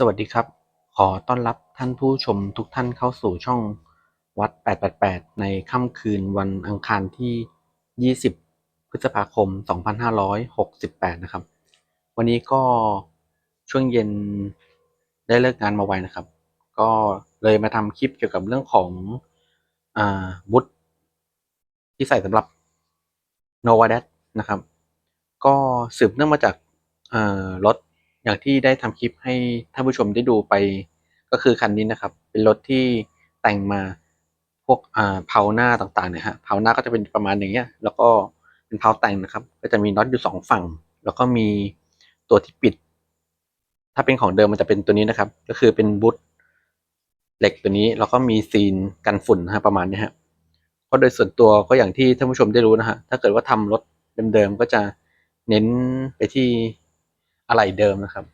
สวัสดีครับ ขอต้อนรับท่านผู้ชมทุกท่านเข้าสู่ช่องวัด 888 ในค่ำคืนวันอังคารที่ 20 พฤษภาคม 2568 นะครับ วันนี้ก็ช่วงเย็นได้เลิกงานมาไวนะครับ ก็เลยมาทำคลิปเกี่ยวกับเรื่องของอาบุตรที่ใส่สำหรับโนวา d ดนะครับ ก็สืบเนื่องมาจากอ่อรถ อย่างที่ได้ทำคลิปให้ท่านผู้ชมได้ดูไป ก็คือคันนี้นะครับ เป็นรถที่แต่งมาพวกอ่าเพาหน้าต่างๆเนี่ยฮะเพาหน้าก็จะเป็นประมาณอย่างเงี้ย แล้วก็เป็นเพาแต่งนะครับ ก็จะมีน็อตอยู่สองฝั่ง แล้วก็มีตัวที่ปิด ถ้าเป็นของเดิมมันจะเป็นตัวนี้นะครับ ก็คือเป็นบุตเหล็กตัวนี้แล้วก็มีซีนกันฝุ่นนะฮะประมาณนี้ฮะเพราะโดยส่วนตัวก็อย่างที่ท่านผู้ชมได้รู้นะฮะถ้าเกิดว่าทำรถเดิมๆก็จะเน้นไปที่ อะไหล่เดิมนะครับ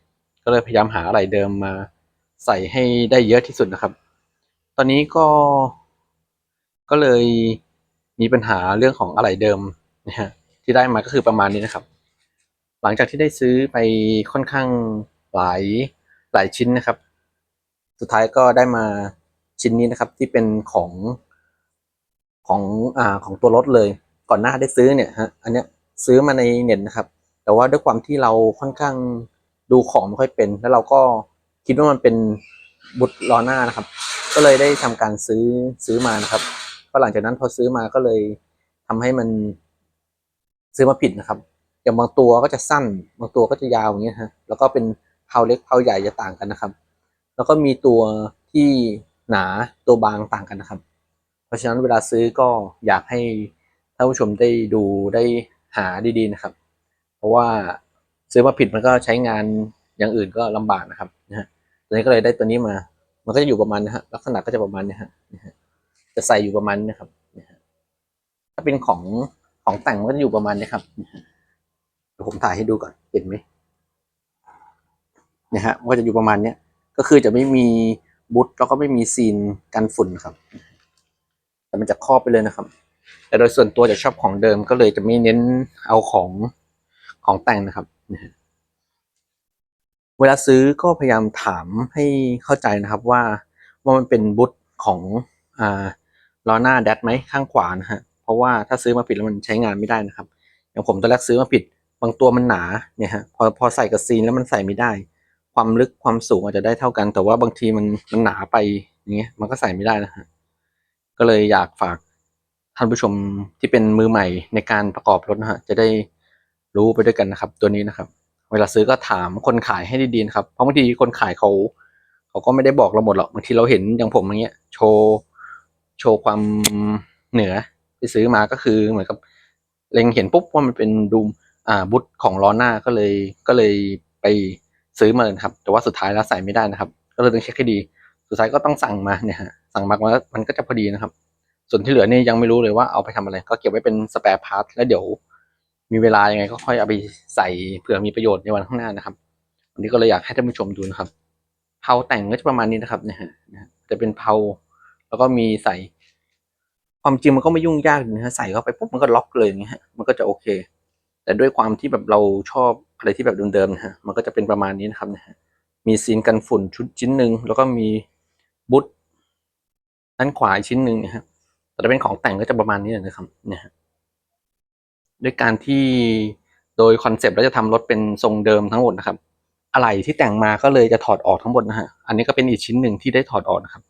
ก็เลยพยายามหาอะไหล่เดิมมาใส่ให้ได้เยอะที่สุดนะครับ ตอนนี้ก็ก็เลยมีปัญหาเรื่องของอะไหล่เดิมนะฮะที่ได้มาก็คือประมาณนี้นะครับ หลังจากที่ได้ซื้อไปค่อนข้างหลายหลายชิ้นนะครับ สุดท้ายก็ได้มาชิ้นนี้นะครับที่เป็นของของอ่าของตัวรถเลย ก่อนหน้าได้ซื้อเนี่ยฮะอันเนี้ยซื้อมาในเน็ตนะครับ แต่ว่าด้วยความที่เราค่อนข้างดูของไม่ค่อยเป็น แล้วเราก็คิดว่ามันเป็นบุตรล้อหน้านะครับ ก็เลยได้ทำการซื้อซื้อมานะครับก็หลังจากนั้นพอซื้อมาก็เลยทำให้มันซื้อมาผิดนะครับ อย่างบางตัวก็จะสั้น บางตัวก็จะยาวอย่างเงี้ยฮะ แล้วก็เป็นเพาเล็กเพาใหญ่จะต่างกันนะครับ แล้วก็มีตัวที่หนาตัวบางต่างกันนะครับ เพราะฉะนั้นเวลาซื้อก็อยากให้ท่านผู้ชมได้ดูได้หาดีๆนะครับ เพราะว่าซื้อมาผิดมันก็ใช้งานอย่างอื่นก็ลำบากนะครับนะฮะตัวนี้ก็เลยได้ตัวนี้มา มันก็จะอยู่ประมาณนะฮะลักษณะก็จะประมาณนี้ฮะฮะจะใส่อยู่ประมาณนะครับถ้าเป็นของของแต่งมันก็จะอยู่ประมาณนี้ครับเดี๋ยวผมถ่ายให้ดูก่อนเห็นไหมนี่ยฮะมันก็จะอยู่ประมาณเนี้ยก็คือจะไม่มีบุ๊ทแล้วก็ไม่มีซีนกันฝุ่นครับ แต่มันจะครอบไปเลยนะครับ แต่โดยส่วนตัวจะชอบของเดิมก็เลยจะไม่เน้นเอาของ ของแต่งนะครับ เวลาซื้อก็พยายามถามให้เข้าใจนะครับว่าว่ามันเป็นบุ๊ทของอ่าล้อหน้าแดดไหมข้างขวานะฮะเพราะว่าถ้าซื้อมาผิดแล้วมันใช้งานไม่ได้นะครับ อย่างผมตอนแรกซื้อมาผิดบางตัวมันหนาเนี่ยฮะพอพอใส่กับซีนแล้วมันใส่ไม่ได้ ความลึกความสูงอาจจะได้เท่ากัน แต่ว่าบางทีมันมันหนาไปอย่างเงี้ยมันก็ใส่ไม่ได้นะฮะก็เลยอยากฝากท่านผู้ชมที่เป็นมือใหม่ในการประกอบรถนะฮะจะได้ รู้ไปด้วยกันนะครับ ตัวนี้นะครับ เวลาซื้อก็ถามคนขายให้ดีๆนะครับเพราะบางทีคนขายเขาเขาก็ไม่ได้บอกเราหมดหรอกบางทีเราเห็นอย่างผมอย่างเงี้ยโชว์โชว์ความเหนือที่ซื้อมาก็คือเหมือนกับเล็งเห็นปุ๊บว่ามันเป็นดูมอ่าบุตของล้อหน้าก็เลยก็เลยไปซื้อมาเลยครับ แต่ว่าสุดท้ายแล้วใส่ไม่ได้นะครับ ก็เลยต้องเช็คให้ดี สุดท้ายก็ต้องสั่งมาเนี่ยฮะสั่งมาแล้วมันก็จะพอดีนะครับ ส่วนที่เหลือนี่ยังไม่รู้เลยว่าเอาไปทำอะไร ก็เก็บไว้เป็นสแปร์พาร์ทแล้วเดี๋ยว มีเวลายังไงก็ค่อยเอาไปใส่เผื่อมีประโยชน์ในวันข้างหน้านะครับวันนี้ก็เลยอยากให้ท่านผู้ชมดูนะครับเพาแต่งก็จะประมาณนี้นะครับเนี่ยนะฮะจะเป็นเพาแล้วก็มีใส่ ความจริงมันก็ไม่ยุ่งยากนะฮะใส่เข้าไปปุ๊บมันก็ล็อกเลยอย่างเงี้ยมันก็จะโอเค แต่ด้วยความที่แบบเราชอบอะไรที่แบบเดิมๆนะฮะมันก็จะเป็นประมาณนี้นะครับนะฮะมีซีนกันฝุ่นชุดชิ้นหนึ่งแล้วก็มีบุ๊ด้านขวาชิ้นหนึ่งนะฮะแต่เป็นของแต่งก็จะประมาณนี้นะครับเนี่ยฮะ ด้วยการที่โดยคอนเซปต์เราจะทำรถเป็นทรงเดิมทั้งหมดนะครับ อะไหล่ที่แต่งมาก็เลยจะถอดออกทั้งหมดนะฮะ อันนี้ก็เป็นอีกชิ้นหนึ่งที่ได้ถอดออกนะครับ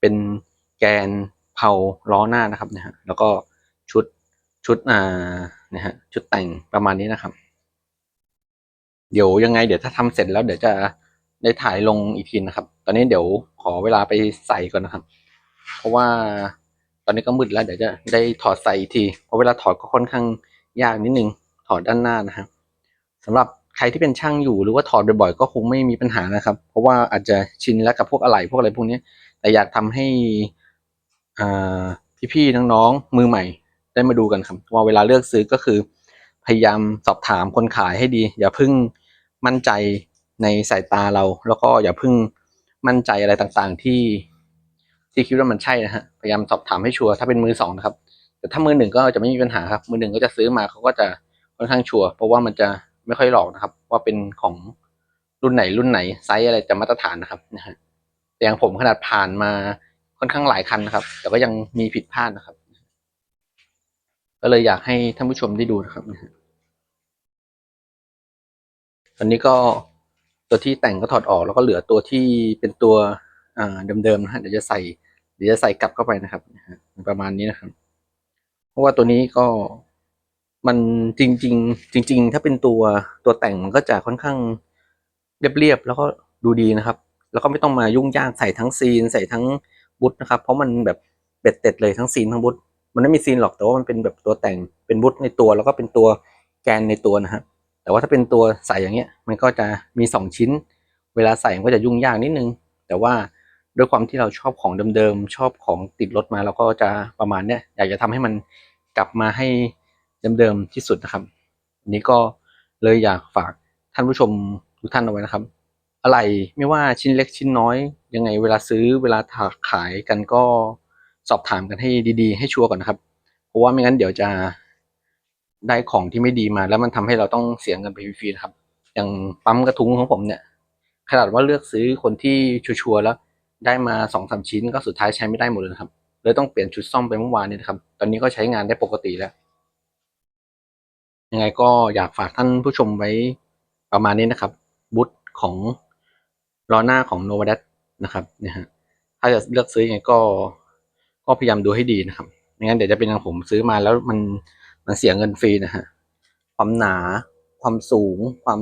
เป็นแกนเผาล้อหน้านะครับนะฮะ แล้วก็ชุดชุดอ่านะฮะชุดแต่งประมาณนี้นะครับ เดี๋ยวยังไงเดี๋ยวถ้าทำเสร็จแล้วเดี๋ยวจะได้ถ่ายลงอีกทีนะครับ ตอนนี้เดี๋ยวขอเวลาไปใส่ก่อนนะครับ เพราะว่าตอนนี้ก็มืดแล้วเดี๋ยวจะได้ถอดใส่อีกที เพราะเวลาถอดก็ค่อนข้าง ยากนิดนึงถอดด้านหน้านะครับสำหรับใครที่เป็นช่างอยู่หรือว่าถอดบ่อยๆก็คงไม่มีปัญหานะครับ เพราะว่าอาจจะชินแล้วกับพวกอะไหล่พวกอะไรพวกนี้แต่อยากทำให้พี่ๆน้องๆมือใหม่ ได้มาดูกันครับว่าเวลาเลือกซื้อก็คือ พยายามสอบถามคนขายให้ดี อย่าพิ่งมั่นใจในสายตาเรา แล้วก็อย่าพิ่งมั่นใจอะไรต่างๆที่ที่คิดว่ามันใช่นะฮะพยายามสอบถามให้ชัวร์ถ้าเป็นมือสองนะครับ แต่ถ้ามือหนึ่งก็จะไม่มีปัญหาครับ มือหนึ่งก็จะซื้อมาเขาก็จะค่อนข้างชัวร์เพราะว่ามันจะไม่ค่อยหลอกนะครับ ว่าเป็นของรุ่นไหนรุ่นไหนไซส์อะไรจะมาตรฐานนะครับนะฮะแต่อย่างผมขนาดผ่านมาค่อนข้างหลายคันนะครับ แต่ก็ยังมีผิดพลาดนะครับ ก็เลยอยากให้ท่านผู้ชมได้ดูนะครับนะฮะตอนนี้ก็ตัวที่แต่งก็ถอดออกแล้วก็เหลือตัวที่เป็นตัวเดิมๆนะฮะเดี๋ยวจะใส่ เดี๋ยวจะใส่กลับเข้าไปนะครับประมาณนี้นะครับ ราะว่าตัวนี้ก็มันจริง ๆ จริง ๆ ถ้าเป็นตัวตัวแต่งมันก็จะค่อนข้างเรียบๆแล้วก็ดูดีนะครับ แล้วก็ไม่ต้องมายุ่งยากใส่ทั้งซีนใส่ทั้งบุ๊ทนะครับ เพราะมันแบบเบ็ดเต็ดเลยทั้งซีนทั้งบุ๊ทมันไม่มีซีนหรอกแต่ว่ามันเป็นแบบตัวแต่งเป็นบุ๊ทในตัว แล้วก็เป็นตัวแกนในตัวนะฮะแต่ว่าถ้าเป็นตัวใส่อย่างเงี้ย มันก็จะมีสองชิ้น เวลาใส่มันก็จะยุ่งยากนิดนึง แต่ว่า ด้วยความที่เราชอบของเดิมๆชอบของติดรถมาเราก็จะประมาณเนี้ยอยากจะทำให้มันกลับมาให้เดิมๆที่สุดนะครับอันนี้ก็เลยอยากฝากท่านผู้ชมทุกท่านเอาไว้นะครับ อะไรไม่ว่าชิ้นเล็กชิ้นน้อย ยังไงเวลาซื้อเวลาถักขายกันก็สอบถามกันให้ดีๆ ให้ชัวร์ก่อนนะครับ เพราะว่าไม่งั้นเดี๋ยวจะได้ของที่ไม่ดีมา แล้วมันทำให้เราต้องเสียเงินไปฟรีๆนะครับ อย่างปั๊มกระทุ้งของผมเนี่ยขนาดว่าเลือกซื้อคนที่ชัวร์แล้ว ได้มาสองสามชิ้นก็สุดท้ายใช้ไม่ได้หมดเลยครับ เลยต้องเปลี่ยนชุดซ่อมไปเมื่อวานนี้นะครับ ตอนนี้ก็ใช้งานได้ปกติแล้ว ยังไงก็อยากฝากท่านผู้ชมไว้ประมาณนี้นะครับ บูธของล้อหน้าของ n o v a d a t นะครับเนี่ยฮะถ้าจะเลือกซื้อยังไงก็ ก็พยายามดูให้ดีนะครับไม่งั้นเดี๋ยวจะเป็นอย่างผมซื้อมาแล้วมันมันเสียเงินฟรีนะฮะความหนาความสูงความ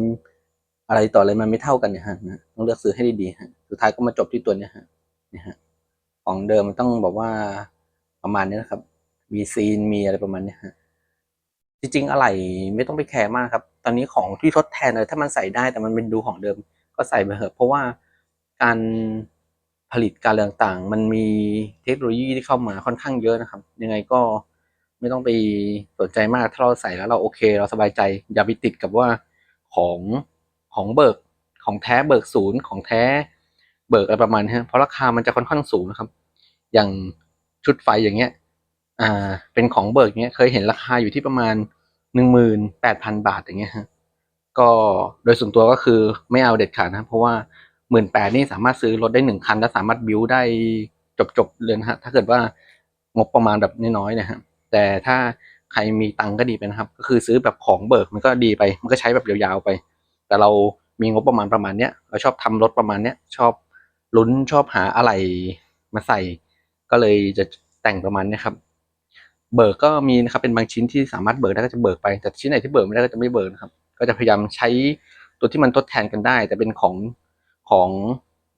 อะไรต่ออะไรมันไม่เท่ากันเนี่ยฮะนะต้องเลือกซื้อให้ดีๆฮะ สุดท้ายก็มาจบที่ตัวเนี้ยฮะนี่ฮะของเดิมมันต้องบอกว่าประมาณนี้นะครับ มีซีนมีอะไรประมาณนี้ฮะจริงๆอะไรไม่ต้องไปแคร์มากครับ ตอนนี้ของที่ทดแทนเลยถ้ามันใส่ได้แต่มันเป็นดูของเดิมก็ใส่ไปเถอะเพราะว่าการผลิตการเรื่องต่างๆ มันมีเทคโนโลยีที่เข้ามาค่อนข้างเยอะนะครับ ยังไงก็ไม่ต้องไปสนใจมากถ้าเราใส่แล้วเราโอเค เราสบายใจ อย่าไปติดกับว่าของของเบิกของแท้เบิกศูนย์ของแท้ เบิกอะไรประมาณนี้เพราะราคามันจะค่อนข้างสูงนะครับ อย่างชุดไฟอย่างเงี้ย อ่า เป็นของเบิกเนี้ยเคยเห็นราคาอยู่ที่ประมาณหนึ่งหมื่นแปดพันบาทอย่างเงี้ยฮะก็โดยส่วนตัวก็คือไม่เอาเด็ดขาดนะเพราะว่าหมื่นแปดนี่สามารถซื้อรถได้หนึ่งคัน และสามารถบิวได้จบๆเลยนะฮะถ้าเกิดว่างบประมาณแบบน้อยๆนะฮะแต่ถ้าใครมีตังค์ก็ดีไปนะครับ ก็คือซื้อแบบของเบิกมันก็ดีไป มันก็ใช้แบบยาวๆไป แต่เรามีงบประมาณประมาณเนี้ยเราชอบทำรถประมาณเนี้ยชอบ ลุ้นชอบหาอะไรมาใส่ ก็เลยจะแต่งประมาณนี้ครับ เบิกก็มีนะครับเป็นบางชิ้นที่สามารถเบิกได้ก็จะเบิกไป แต่ชิ้นไหนที่เบิกไม่ได้ก็จะไม่เบิกนะครับ ก็จะพยายามใช้ตัวที่มันทดแทนกันได้ แต่เป็นของของ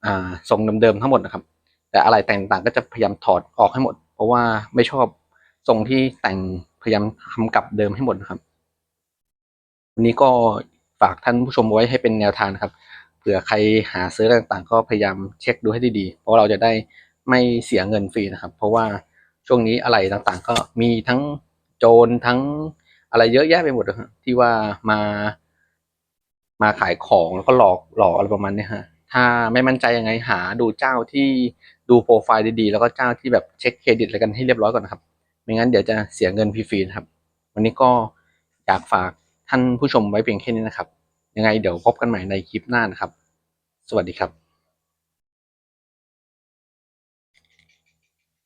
อ่าทรงเดิมๆทั้งหมดนะครับ แต่อะไรแต่งต่างก็จะพยายามถอดออกให้หมด เพราะว่าไม่ชอบทรงที่แต่งพยายามทำกลับเดิมให้หมดนะครับวันนี้ก็ฝากท่านผู้ชมไว้ให้เป็นแนวทางครับ ผื่อใครหาซื้อต่างๆ ก็พยายามเช็คดูให้ดีๆ เพราะเราจะได้ไม่เสียเงินฟรีนะครับ เพราะว่าช่วงนี้อะไรต่างๆ ก็มีทั้งโจรทั้งอะไรเยอะแยะไปหมดฮะที่ว่ามามาขายของแล้วก็หลอกหลอกอะไรประมาณนี้ฮะถ้าไม่มั่นใจยังไงหาดูเจ้าที่ดูโปรไฟล์ดีๆ แล้วก็เจ้าที่แบบเช็คเครดิตอะไรกันให้เรียบร้อยก่อนนะครับ ไม่งั้นเดี๋ยวจะเสียเงินฟรีๆนะครับ วันนี้ก็อยากฝากท่านผู้ชมไว้เพียงแค่นี้นะครับ ยังไงเดี๋ยวพบกันใหม่ในคลิปหน้านะครับ สวัสดีครับ